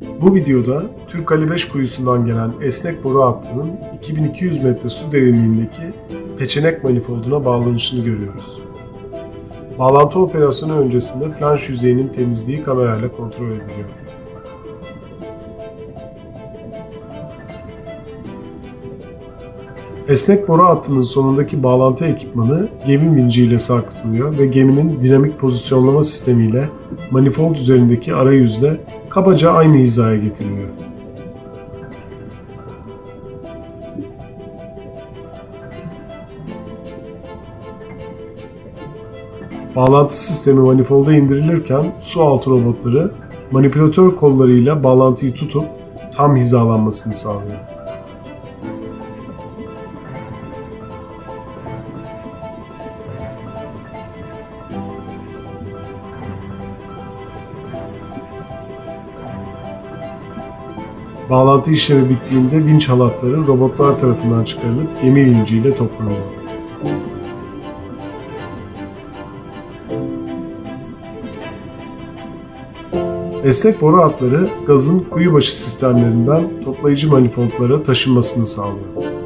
Bu videoda Türk Ali 5 kuyusundan gelen esnek boru hattının 2200 metre su derinliğindeki peçenek manifolduna bağlanışını görüyoruz. Bağlantı operasyonu öncesinde flanş yüzeyinin temizliği kamerayla kontrol ediliyor. Esnek boru hattının sonundaki bağlantı ekipmanı gemi vinciyle sarkıtılıyor ve geminin dinamik pozisyonlama sistemiyle manifold üzerindeki arayüzle kabaca aynı hizaya getiriliyor. Bağlantı sistemi manifolda indirilirken su altı robotları manipülatör kollarıyla bağlantıyı tutup tam hizalanmasını sağlıyor. Bağlantı işlemi bittiğinde vinç halatları robotlar tarafından çıkarılıp gemi vinciyle toplanıyor. Esnek boru hatları gazın kuyubaşı sistemlerinden toplayıcı manifoldlara taşınmasını sağlıyor.